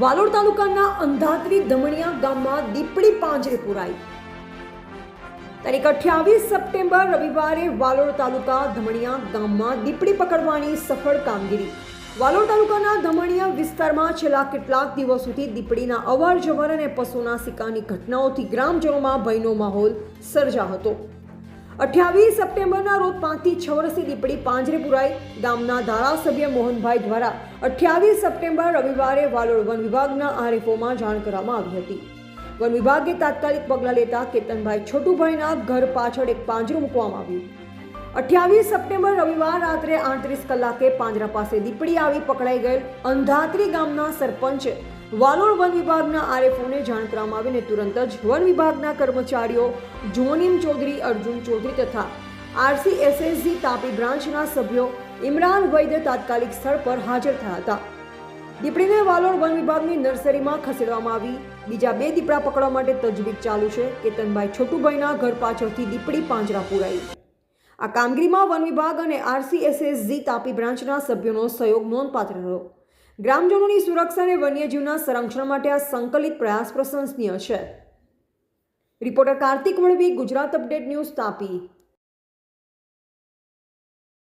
વાલોડ તાલુકાના અંધાત્રી ધમણિયા ગામમાં દીપડી પાંજરે પુરાઈ. તારીખ અઠ્યાવીસ સપ્ટેમ્બર રવિવારે વાલોડ તાલુકા ધમણિયા ગામમાં દીપડી પકડવાની સફળ કામગીરી. વાલોડ તાલુકાના ધમણિયા વિસ્તારમાં છેલ્લા કેટલાક દિવસોથી દીપડીના અવારજવર અને પશુના સિક્કાની ઘટનાઓથી ગ્રામજનોમાં ભયનો માહોલ સર્જા હતો. અઠ્યાવીસ સપ્ટેમ્બરના રોજ પાંચથી છ વર્ષની દીપડી પાંજરેપુરાઈ ગામના ધારાસભ્ય મોહનભાઈ દ્વારા અઠ્યાવીસ સપ્ટેમ્બર રવિવારે વાલોડ વન વિભાગના આરએફઓમાં જાણ કરવામાં આવી હતી. વન વિભાગે તાત્કાલિક પગલાં લેતા કેતનભાઈ છોટુભાઈના ઘર પાછળ એક પાંજરું મૂકવામાં આવ્યું. અઠ્યાવીસ સપ્ટેમ્બર રવિવાર રાત્રે આડત્રીસ કલાકે પાંજરા પાસે દીપડી આવી પકડાઈ ગયેલ અંધાત્રી ગામના સરપંચ વાલોડ વન વિભાગના આરએફઓને જાણ કરવામાં આવીને તુરંત જ વન વિભાગના કર્મચારીઓ જોનીમ ચૌધરી, અર્જુન ચૌધરી તથા આરસીએસએસજી તાપી બ્રાન્ચના સભ્યો ઇમરાન વૈદ્ય તાત્કાલિક સ્થળ પર હાજર થયા હતા. દીપડીને વાલોડ વન વિભાગની નર્સરીમાં ખસેડવામાં આવી. બીજા બે દીપડા પકડવા માટે તજવીજ ચાલુ છે. કેતનભાઈ છોટુભાઈના ઘર પાછળથી દીપડી પાંજરા પુરાઈ. આ કામગીરીમાં વન વિભાગ અને આરસીએસએસજી તાપી બ્રાન્ચના સભ્યોનો સહયોગ નોંધપાત્ર રહ્યો. ગ્રામજનોની સુરક્ષા અને વન્યજીવના સંરક્ષણ માટે આ સંકલિત પ્રયાસ પ્રશંસનીય છે. Reporter Kartik Valvi, Gujarat update news Tapi.